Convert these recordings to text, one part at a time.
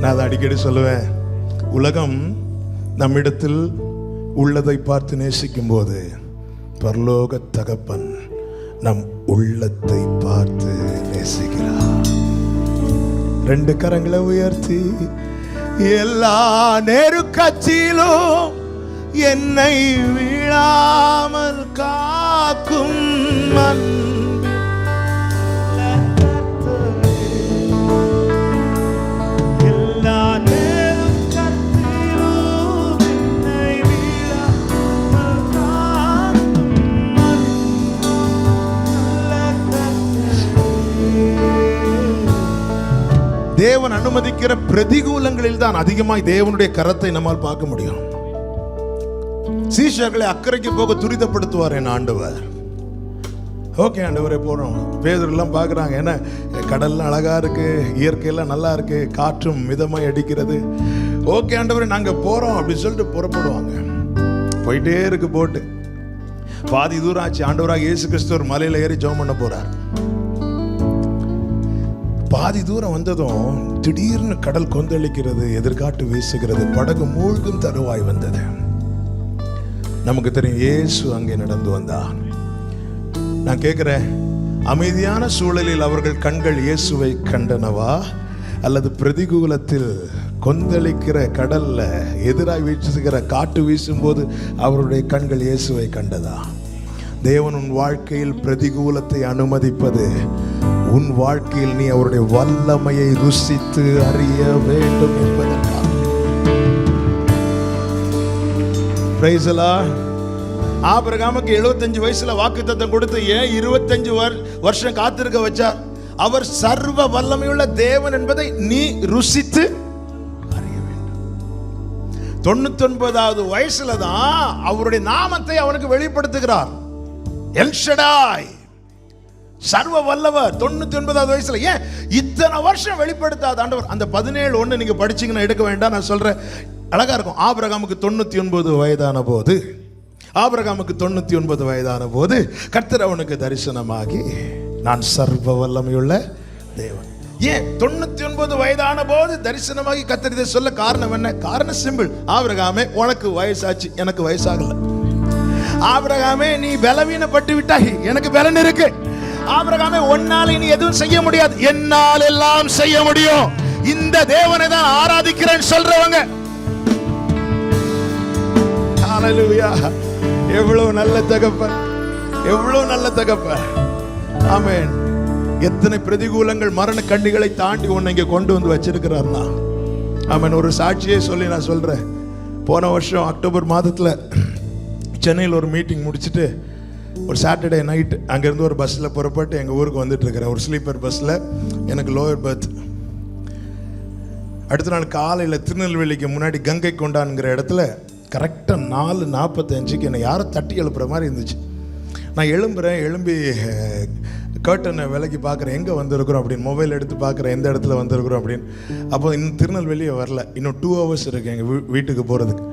நான் அதை அடிக்கடி சொல்லுவேன். உலகம் நம்மிடத்தில் உள்ளதை பார்த்து நேசிக்கும் போது பரலோக தகப்பன் நம் உள்ளத்தை பார்த்து நேசிக்கிறார். ரெண்டு கரங்களை உயர்த்தி எல்லா நெருக்கத்திலும் என்னை விழாமல் காக்கும் மன் தேவன் அனுமதிக்கிற பிரதிகூலங்களில் தான் அதிகமாய் தேவனுடைய கரத்தை நம்மால் பார்க்க முடியும். சீஷர்களை அக்கறைக்கு போக துரிதப்படுத்துவார் என் ஆண்டவர். ஓகே ஆண்டவரே போகிறோம் பேதர்லாம் பார்க்குறாங்க ஏன்னா கடல்லாம் அழகா இருக்கு இயற்கையெல்லாம் நல்லா இருக்கு காற்றும் மிதமாக அடிக்கிறது. ஓகே ஆண்டவரே நாங்கள் போகிறோம் அப்படின்னு சொல்லிட்டு புறப்படுவாங்க. போயிட்டே இருக்கு போட்டு. பாதி தூரம் ஆச்சு ஆண்டவராக இயேசு கிறிஸ்துவர் மலையில் மலையில ஏறி ஜோம் பண்ண போகிறார் பாதி தூரம் வந்ததும் திடீர்னு கடல் கொந்தளிக்கிறது எதிர்காட்டு வீசுகிறது படகு மூழ்கும் தருவாய் வந்தது. நமக்கு தெரியும் இயேசு அங்கே நடந்து வந்தா நான் கேட்கிறேன் அமைதியான சூழலில் அவர்கள் கண்கள் இயேசுவை கண்டனவா? அல்லது பிரதிகூலத்தில் கொந்தளிக்கிற கடல்ல எதிராக வீசுகிற காட்டு வீசும்போது அவருடைய கண்கள் இயேசுவை கண்டதா? தேவன் உன் வாழ்க்கையில் பிரதிகூலத்தை அனுமதிப்பது. உன் வாழ்க்கையில் நீ அவருடைய வல்லமையை ருசித்து அறிய வேண்டும் என்பதற்காக. ஆபிரகாமுக்கு 75 வயசுல வாக்குத்தத்தம் கொடுத்து ஏன் இருபத்தஞ்சு வருஷம் காத்திருக்க வச்சார் அவர் சர்வ வல்லமையுள்ள தேவன் என்பதை நீ ருசித்து அறிய வேண்டும். தொண்ணூத்தி ஒன்பதாவது வயசுல தான் அவருடைய நாமத்தை அவனுக்கு வெளிப்படுத்துகிறார். எல்ஷடாய் சர்வ வல்லவர் தொண்ணூத்தி ஒன்பதாவது வயசுல. ஏன்? இத்தனை வருஷம் வெளிப்படுத்தாத ஆண்டவர். அந்த பதினேழு ஒண்ணு நீங்க படிச்சீங்கன்னா எடுக்க வேண்டாம் நான் சொல்றேன். அழகா இருக்கும். ஆபிரகாமுக்கு தொண்ணூத்தி ஒன்பது வயதான போது ஆபிரகாமுக்கு தொண்ணூத்தி ஒன்பது வயதான போது கர்த்தர் அவனுக்கு தரிசனமாகி நான் சர்வ வல்லமையுள்ள தேவன். ஏன்? தொண்ணூத்தி ஒன்பது வயதான போது தரிசனமாகி கர்த்தர் இதை சொல்ல காரணம் என்ன? காரணம் சிம்பிள் ஆபிரகாமே உனக்கு வயசாச்சு எனக்கு வயசாகல. ஆபிரகாமே நீ பலவீனப்பட்டு விட்டாய். எனக்கு பலன் இருக்கு. ஆபிரகாமே ஒன்னால நீ எதுவும் செய்ய முடியாது. என்னால் எல்லாம் செய்ய முடியும். இந்த தேவனை தான் ஆராதிக்கிறேன் சொல்றவங்க. எவ்வளவு நல்ல தகப்பன். எவ்வளவு நல்ல தகப்பன். ஆமேன் எத்தனை பிரதிகூலங்கள் மரண கண்ணிகளை தாண்டி உன்னை இங்க கொண்டு வந்து வச்சிருக்கிறார்னா. ஆமென் ஒரு சாட்சியே சொல்லி நான் சொல்றேன். போன வருஷம் அக்டோபர் மாதத்துல சென்னையில் ஒரு மீட்டிங் முடிச்சுட்டு ஒரு சாட்டர்டே நைட் அங்கேருந்து ஒரு பஸ்ஸில் புறப்பட்டு எங்கள் ஊருக்கு வந்துட்டுருக்கிறேன் ஒரு ஸ்லீப்பர் பஸ்ஸில் எனக்கு லோயர் பர்த் அடுத்த நாள் காலையில் திருநெல்வேலிக்கு முன்னாடி கங்கை கொண்டான்ங்கிற இடத்துல கரெக்டாக நாலு நாற்பத்தஞ்சுக்கு என்னை யாரும் தட்டி எழுப்புற மாதிரி இருந்துச்சு. நான் எழும்புறேன் எழும்பி கர்ட்டனை விலைக்கு பார்க்குறேன். எங்கே வந்திருக்கிறோம் அப்படின்னு மொபைல் எடுத்து பார்க்குறேன் எந்த இடத்துல வந்திருக்கிறோம் அப்படின்னு. அப்போ இன்னும் திருநெல்வேலியே வரல. இன்னும் டூ ஹவர்ஸ் இருக்குது எங்கள் வீட்டுக்கு போகிறதுக்கு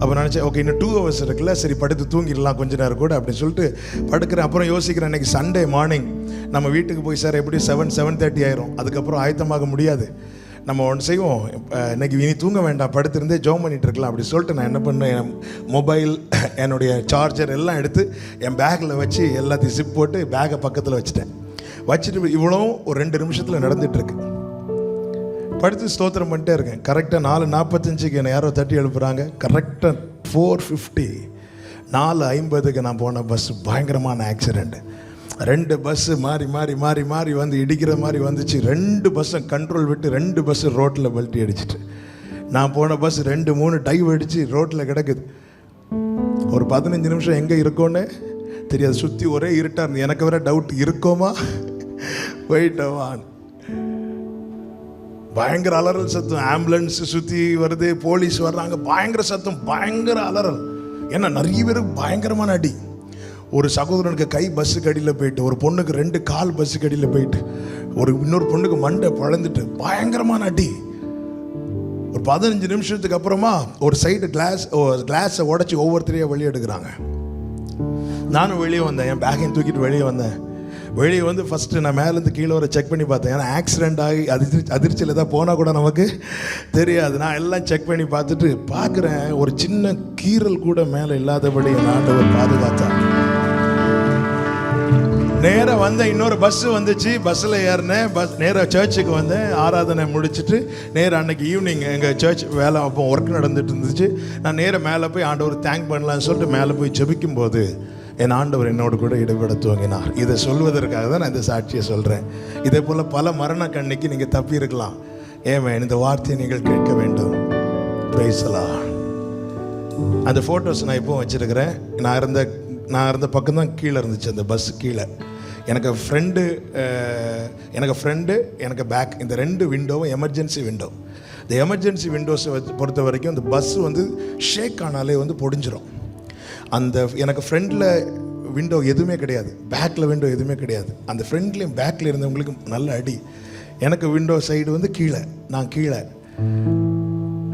அப்போ நினச்சேன் ஓகே இன்னும் டூ ஹவர்ஸ் இருக்குல்ல சரி படுத்து தூங்கிடலாம் கொஞ்ச நேரம் கூட அப்படின்னு சொல்லிட்டு படுக்கிறேன். அப்புறம் யோசிக்கிறேன் இன்னைக்கு சண்டே மார்னிங் நம்ம வீட்டுக்கு போய் சார் எப்படி செவன் செவன் தேர்ட்டி ஆயிரும். அதுக்கப்புறம் ஆயத்தமாக முடியாது. நம்ம ஒன்று செய்வோம். அஹ், இன்னைக்கு இனி தூங்க வேண்டாம். படுத்திருந்தே ஜோம் பண்ணிட்டு இருக்கலாம். அப்படி சொல்லிட்டு நான் என்ன பண்ணேன் என் மொபைல் என்னுடைய சார்ஜர் எல்லாம் எடுத்து என் பேக்கில் வச்சு எல்லாத்தையும் சிப் போட்டு பேக்கை பக்கத்தில் வச்சுட்டேன். வச்சுட்டு இவ்வளோ ஒரு ரெண்டு நிமிஷத்தில் நடந்துகிட்ருக்கு படுத்து ஸ்தோத்திரம் பண்ணிட்டே இருக்கேன். கரெக்டாக நாலு நாற்பத்தஞ்சுக்கு என்னை யாரோ தட்டி எழுப்புறாங்க. கரெக்டாக ஃபோர் ஃபிஃப்டி நாலு ஐம்பதுக்கு நான் போன பஸ் பயங்கரமான ஆக்சிடெண்ட்டு ரெண்டு பஸ்ஸு மாறி மாறி மாறி மாறி வந்து இடிக்கிற மாதிரி வந்துச்சு. ரெண்டு பஸ்ஸை கண்ட்ரோல் விட்டு ரெண்டு பஸ்ஸு ரோட்டில் பல்ட்டி அடிச்சிட்டு நான் போன பஸ் ரெண்டு மூணு டைவ் அடித்து ரோட்டில் கிடக்குது. ஒரு பதினஞ்சு நிமிஷம் எங்கே இருக்கோன்னு தெரியாது. சுற்றி ஒரே இருட்டாக இருந்து எனக்கு வேற டவுட் இருக்கோமா? போயிட்டவான் பயங்கர அலறல் சத்தம். ஆம்புலன்ஸ் சுற்றி வருது போலீஸ் வர்றாங்க. பயங்கர சத்தம் பயங்கர அலறல். ஏன்னா நிறைய பேருக்கு பயங்கரமான அடி. ஒரு சகோதரனுக்கு கை பஸ்ஸுக்கு அடியில் போயிட்டு ஒரு பொண்ணுக்கு ரெண்டு கால் பஸ்ஸுக்கு அடியில் போயிட்டு ஒரு இன்னொரு பொண்ணுக்கு மண்டை பழந்துட்டு பயங்கரமான அடி. ஒரு பதினஞ்சு நிமிஷத்துக்கு அப்புறமா ஒரு சைடு கிளாஸ் கிளாஸை உடச்சி ஒவ்வொருத்தரையும் வெளியே எடுக்கிறாங்க. நானும் வெளியே வந்தேன். என் பேக்கையும் தூக்கிட்டு வெளியே வந்தேன். வெளியே வந்து ஃபஸ்ட்டு நான் மேலேருந்து கீழே வர செக் பண்ணி பார்த்தேன். ஏன்னா ஆக்சிடென்ட் ஆகி அதிர்ச்சி அதிர்ச்சியில் தான் போனால் கூட நமக்கு தெரியாது. நான் எல்லாம் செக் பண்ணி பார்த்துட்டு பார்க்குறேன். ஒரு சின்ன கீறல் கூட மேலே இல்லாதபடி என் ஆண்டவர் பாதுகாத்தான் நேராக வந்த இன்னொரு பஸ் வந்துச்சு. பஸ்ஸில் ஏறினேன். பஸ் நேராக சர்ச்சுக்கு வந்தேன். ஆராதனை முடிச்சுட்டு நேராக அன்னைக்கு ஈவினிங் எங்கள் சர்ச் வேலை அப்போ ஒர்க் நடந்துட்டு இருந்துச்சு. நான் நேராக மேலே போய் ஆண்டவர் தேங்க் பண்ணலான்னு சொல்லிட்டு மேலே போய் ஜெபிக்கும் போது என் ஆண்டவர் என்னோடு கூட இடைவிட துவங்கினார். இதை சொல்வதற்காக தான் நான் இந்த சாட்சியை சொல்கிறேன் இதே போல் பல மரண கண்ணிக்கு நீங்கள் தப்பி இருக்கலாம். ஏமேன் இந்த வார்த்தையை நீங்கள் கேட்க வேண்டும். பேசலாம் அந்த ஃபோட்டோஸ் நான் இப்போ வச்சுருக்கிறேன். நான் இருந்த நான் இருந்த பக்கம் தான் கீழே இருந்துச்சு அந்த பஸ் கீழே. எனக்கு ஃப்ரெண்டு எனக்கு ஃப்ரெண்டு எனக்கு பேக் இந்த ரெண்டு விண்டோவும் எமர்ஜென்சி விண்டோ இந்த எமர்ஜென்சி விண்டோஸை வச்சு பொறுத்த வரைக்கும் இந்த பஸ் வந்து ஷேக் ஆனாலே வந்து பொடிஞ்சிடும் அந்த எனக்கு ஃப்ரெண்டில் விண்டோ எதுவுமே கிடையாது. பேக்கில் விண்டோ எதுவுமே கிடையாது. அந்த ஃப்ரெண்ட்லேயும் பேக்கில் இருந்தவங்களுக்கு நல்ல அடி. எனக்கு விண்டோ சைடு வந்து கீழே. நான் கீழே.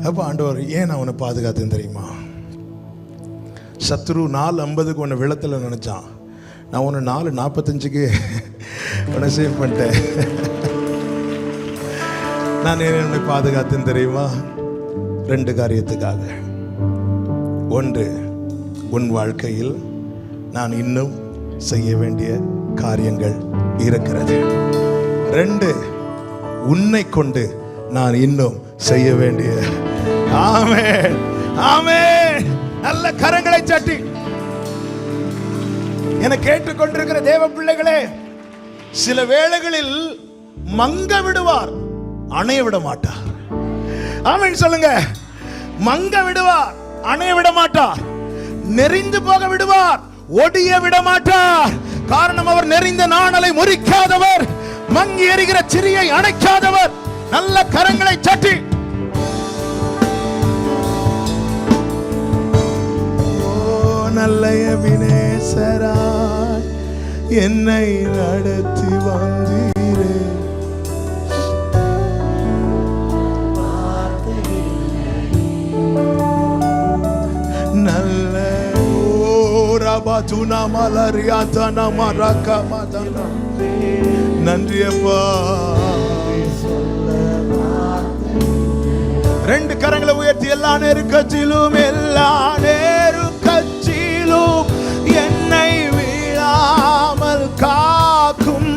அப்போ ஆண்டவர் ஏன் நான் உன்னை பாதுகாத்தேன் தெரியுமா? சத்ரு நாலு ஐம்பதுக்கு உன்னை விளத்தில் நினச்சான். நான் உன்னை நாலு நாற்பத்தஞ்சுக்கு உன்னை சேவ் பண்ணிட்டேன். நான் ஏன் உன்னை பாதுகாத்தேன் தெரியுமா? ரெண்டு காரியத்துக்காக. ஒன்று உன் வாழ்க்கையில் நான் இன்னும் செய்ய வேண்டிய காரியங்கள் இருக்கிறது. ரெண்டு உன்னை கொண்டு நான் இன்னும் செய்ய வேண்டிய ஆமே ஆமே நல்ல கரங்களை சட்டி. என கேட்டுக்கொண்டிருக்கிற தேவ பிள்ளைகளே சில வேளைகளில் மங்க விடுவார் அணைய விட மாட்டார். ஆமீன் சொல்லுங்க. மங்க விடுவார் அணைய விட மாட்டார். நெறிந்து போக விடுவார் ஒடிய விட மாட்டார் காரணம் அவர் நெறிந்த நாணலை முறிக்காதவர். மங்கி எறிகிற சிறியை அணைக்காதவர். நல்ல கரங்களை சட்டி ஓ நல்ல வினேசராய் என்னை நடத்தி வந்தீரே. ஓரபதுனா மலரியாதன மரக்க மதன நன்றி அப்பா ரெண்டு கரங்களை உயர்த்தி எல்லா நெருக்கத்திலும் எல்லா நெருக்கத்திலும் என்னை வீழாமல் காக்கும்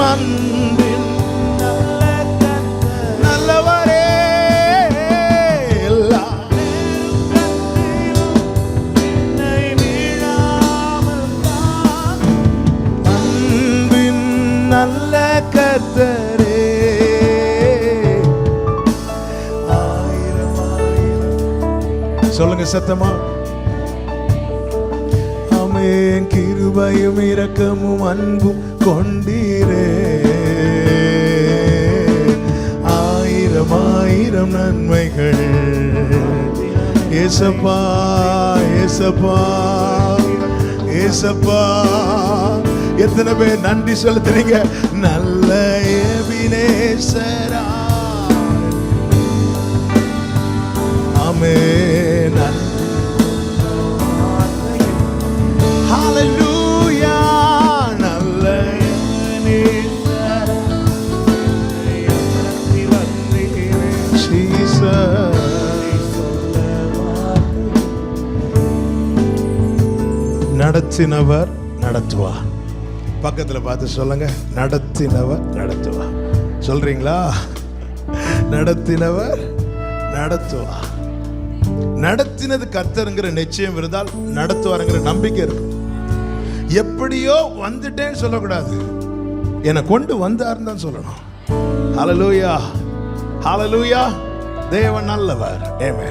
மன் சொல்லுங்க சத்தமா. அமேன் கிருபையும் இரக்கமும் அன்பும் கொண்டீரே. ஆயிரம் ஆயிரம் நன்மைகள். ஏசப்பா ஏசப்பா ஏசப்பா. எத்தனை பேர் நன்றி செலுத்துறீங்க? நல்ல ஏபினேசரா ஆமே நடத்தினவர் நடத்துவார் பக்கத்துல பார்த்து சொல்லுங்க. நடத்தினவர் நடத்துவார் சொல்றீங்களா? நடத்தினவர் நடத்துவார் நடத்தினது கர்த்தருங்கிற நிச்சயம் இருந்தால் நடத்துவாருங்கிற நம்பிக்கை இருக்கும் எப்படியோ வந்துட்டேன்னு சொல்லக்கூடாது. என்னை கொண்டு வந்தாருன்னு தான் சொல்லணும். ஹலலூயா ஹலலூயா தேவன் நல்லவர். ஏமே